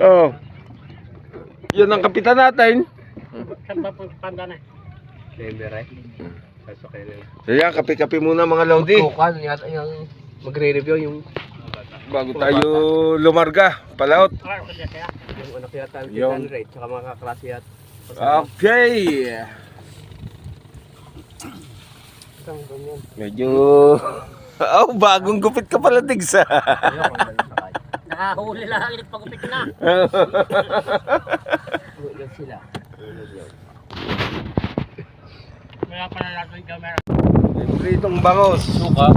Oh. Yan ang kapitan natin. Sasakay na. Kaya kape-kape muna mga Lodi. Kukan, yata yung magre-review yung Bago tayo lumarga. Palaot. Ah, yung anak yata yung Ray, tsaka mga kaklase yata. Okay. Medyo... Oh, bagong gupit ka pala, Tigsa. Nakahuli lang ulit pagupit na. Ulan sila. Wala pa na natin yung camera. Pritong bangos. Suka.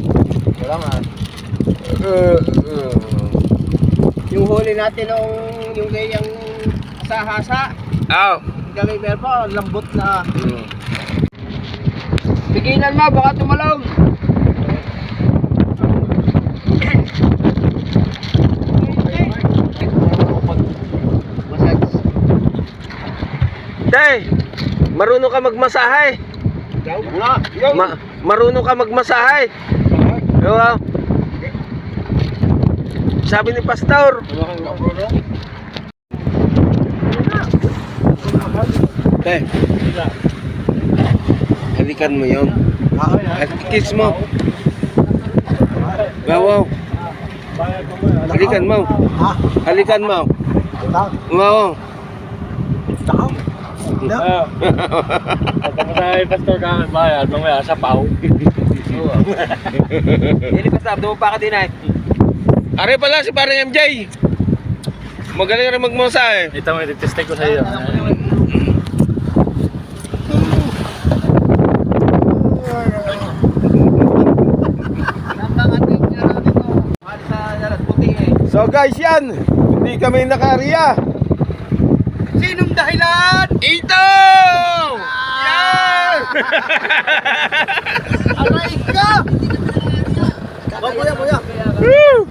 Wala nga. Uh, uh. Yung huli natin nung yung gayang hasa-hasa. Aw. Gagay pero pa, lambot na. Mm. Pigilan mo, baka tumalong. Tay, marunong ka magmasahe. Wala. Ma marunong ka magmasahe. Oo. Sabi ni Pastor. Tay. Halikan mo yon. At kiss mo. Wow, wow. Halikan mo. Halikan mo. Wow. Pagkama tayo pastor ka bayad, mamaya sa pau. Hindi pa stop, dumo pa ka din ay. Are pala si parang MJ. Magaling rin magmasahe. Ito mo, ititest ko sa iyo. So guys yan, hindi kami nakariya. Sinong dahilan? Ito! Yan! Aray ka! Oh, kuya, kuya.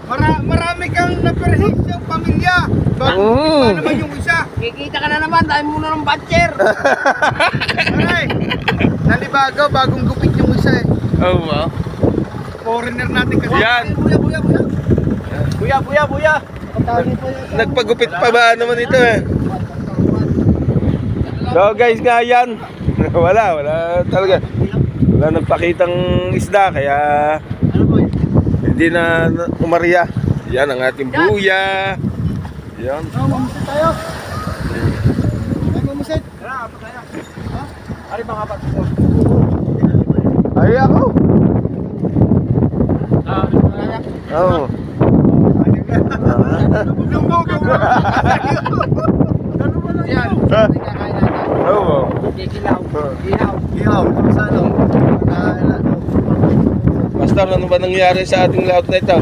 Mara, marami kang naperhik sa pamilya. Ba- Mm. Ano naman yung isa? Kikita ka na naman, dahil muna ng batcher. Aray! Nalibago, bagong gupit yung isa eh. Oh, wow. Foreigner natin kasi. Yan. Kuya, kuya, kuya. Kuya, kuya, kuya. Nagpagupit pa ba naman ito eh? So guys nga yan. wala, wala talaga. Wala nagpakitang isda kaya Ano hindi na umariya. Yan ang ating buya. Yan. Oh, mamusit tayo. Ay, mamusit. Tara, apa tayo. Ari bang apat? Ay ako. Ah, Oo. Lumbog ako. Yan. Ah. Kakain natin. Oo. Kikilaw. Ihaw. Ihaw. Sa ano? Pastor, ano ba nangyari sa ating laot na ito?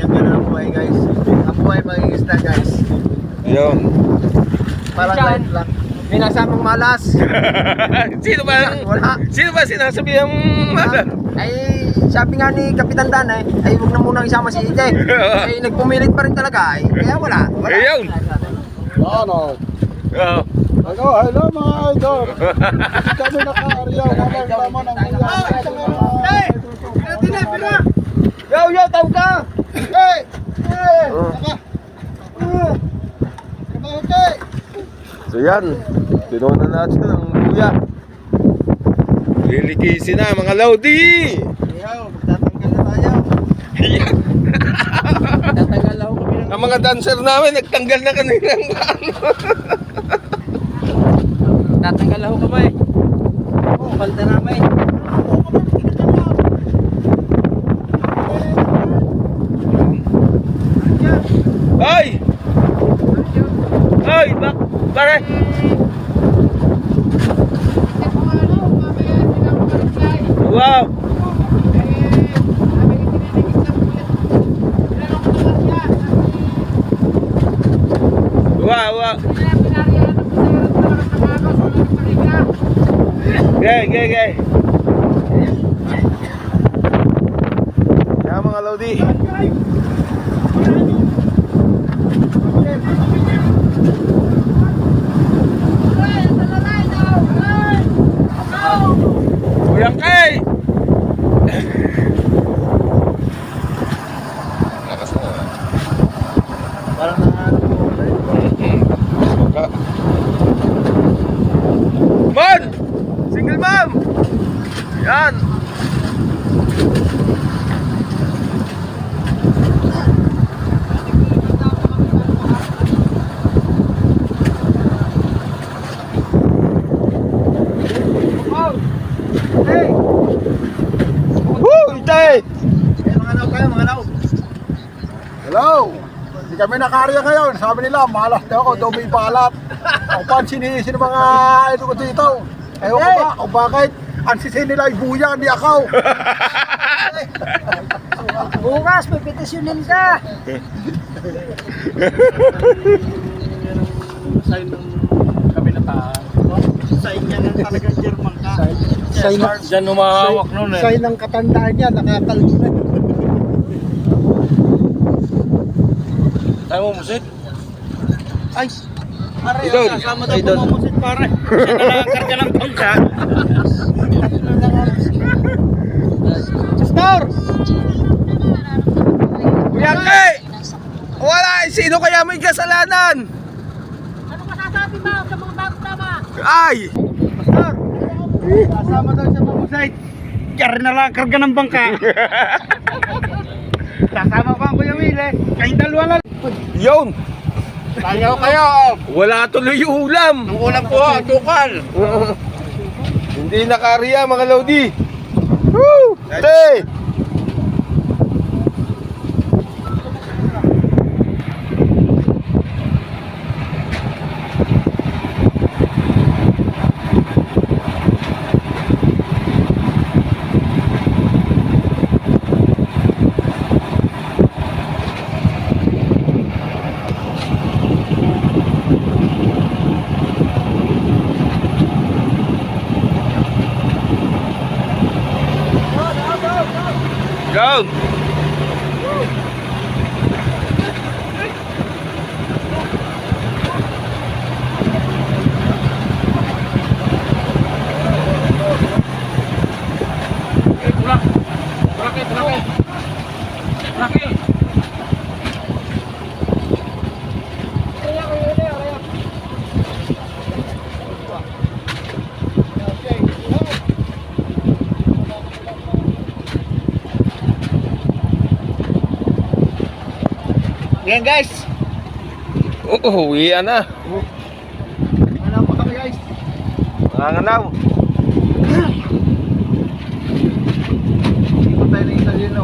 Ka na ang buhay guys. Ang buhay maging isda guys. Yun. Parang light lang. May nasamang malas. sino ba? Wala. Sino ba sinasabi ang Ay, sabi nga ni Kapitan Dan eh, ay huwag na munang isama si Ite. ay nagpumilit pa rin talaga ay. Kaya wala. Wala. Ayun. Ano? Oo. Ano? Hello mga idol. Kami naka-aryaw habang tama ng Hey! Pina, pina, pina! Yo, yo, tawag ka! Hey! Hey! Oh. Saka! Trabaho ka eh! So yan, tinunan natin ang buya. Lilikisin na mga Lodi! Ihaw, magtatanggal na tayo. Yan. Tatanggal ako kami ng... Ang mga dancer namin, nagtanggal na kanilang ano. Tatanggal ako kamay. Oh, palta namin. Ay! Ay! Bak! Pare! Wow! Wow! Wow! Gay, gay, gay! Yan mga Lodi! Kuyang kay! Parang nanganap kami nakarya ngayon. Sabi nila, malas daw ako, daw may balat. O pansinisin ng mga idol ko dito. Ewan ko ba, o bakit? Ang sisin nila ay buya, hindi ako. Bukas, may petisyonin ka. Sign ng kabinataan. Sign niya ng talagang German ka. Sign, eh. sign ng katandaan niya, nakakalbo na. Tayo mo musit. Ay, pare, Idol. kasama daw Idol. pumumusit pare. Siya na lang karga ng bangka. Star! Kuya Kay! Wala! Sino kaya may kasalanan? Ano masasabi mo sa mga bago tama? Ay! Kasama daw siya pumusit. Kaya na lang karga ng bangka. Kasama pa ang Kuya Will eh. Kayong dalawa lang. Yun! Tayo kayo. Wala tuloy yung ulam! Ang ulam ko, tukal. Hindi nakariya mga Lodi! Woo! Te! Yan guys. Oo, uwian na. Ano pa kami guys? Nanganganaw. Ikot tayo ng isa yun?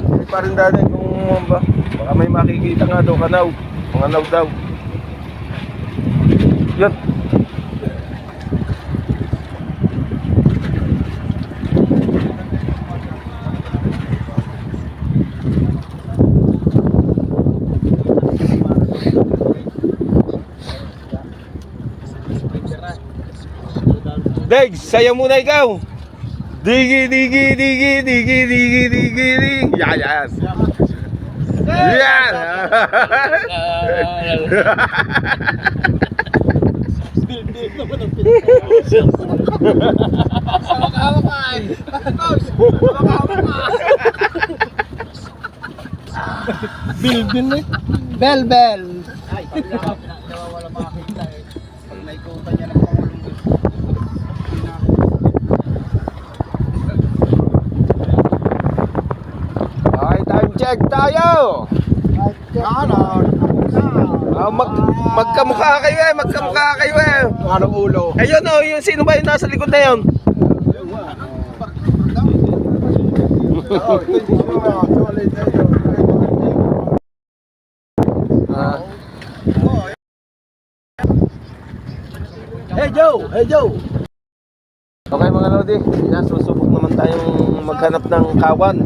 Hindi pa rin dati kung ba, baka may makikita nga daw kanaw. Mga naw daw. Yun. Deg, sayo muna ikaw. Digi, digi, digi, digi, digi, digi, digi. Yeah, yes. Yes. yes. Bilbil naman ang eh. Bel Bel. Ay, pag nawawala makakita niya ng pangulong Okay, time check tayo! Time! Kanon! Ah, mag magkamukha kayo eh, magkamukha kayo eh. Ano ulo? Ayun oh, yung sino ba yung nasa likod na yun? Oh. Ah, Hey Joe! Hey Joe! okay mga Lodi, susubok naman tayong maghanap ng kawan.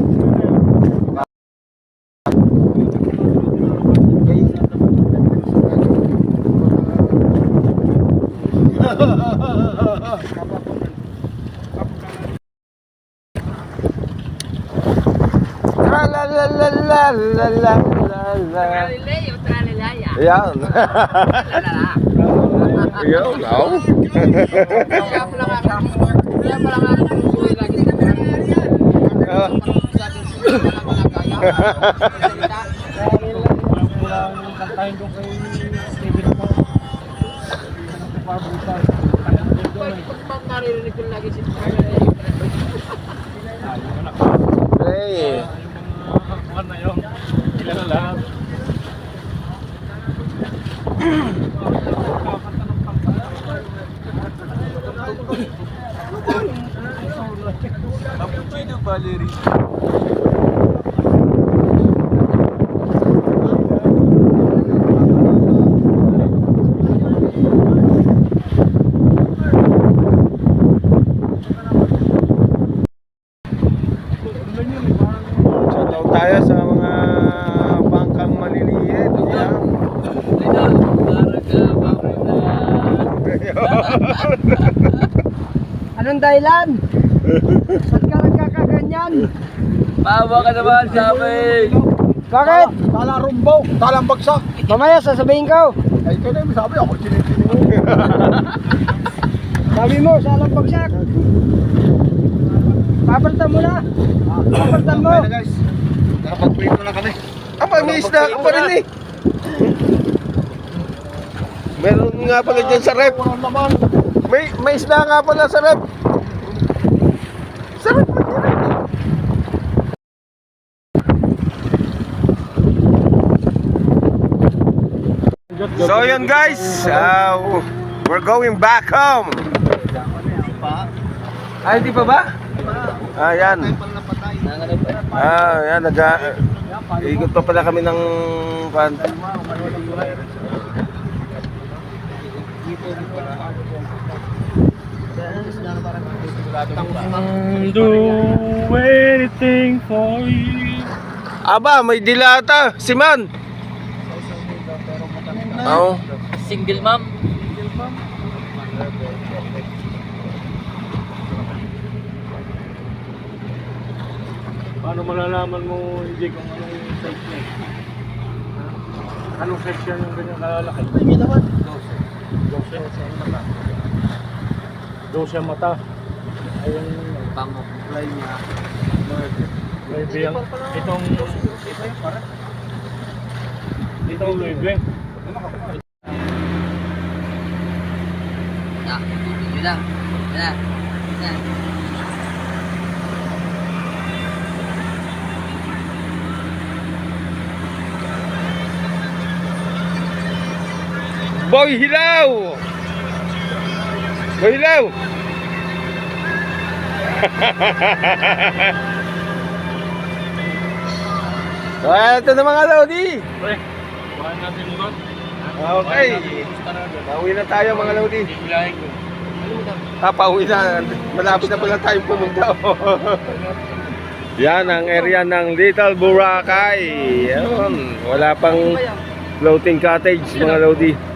la la la la la la la Ya. Ya, tahu. Hahaha. Hey. Ano na yun? Kilala lang. Cappuccino Valerie. Shoutout tayo sa mga bangkang maliliit. Yan. Anong dahilan? Ba't ka nagkakaganyan? Bawa ka naman sa amin. Bakit? Tala rumbaw, talang bagsak. Mamaya sasabihin ko. Ay, ikaw na yung sabi ako, sinitini mo. Sabi mo, sa alang bagsak. Papalitan mo na. Papalitan mo. guys, nakapag-prito na kami. Aba, may isda ka pa rin eh. Meron nga pala dyan sa rep. May, may isda nga pala sa rep. Sa rep eh. So yun guys, uh, we're going back home. Ah, hindi pa ba? Ah, yan. Ah, yan, nag Ikot pa pala kami ng pan. Do anything for you. Aba, may dilata. Si Man. Oo. Single mom. Paano malalaman mo hindi kung ano yung size niya? Anong size yan yung ganyan kalalaki? Hindi naman. 12. 12 ang mata. Ayun, Pang-apply niya. may biyang. Itong... Itong Louis Vuitton. Na, yun lang. Na, Boy Hilaw! Boy Hilaw! so, ito na mga Lodi. Pre, bukan natin mo doon. Okay. Pauwi na tayo mga Lodi. Ah, pauwi na. Malapit na pala tayong pumunta. Yan ang area ng Little Boracay. Yan. Wala pang floating cottage mga Lodi.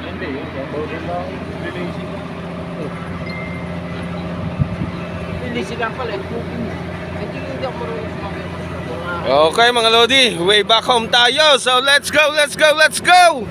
Hindi, yun. Babawi lang. Lilisi ko. Lilisi lang pala. Hindi hindi ako marunong sumakay. Okay mga Lodi, way back home tayo. So let's go, let's go, let's go!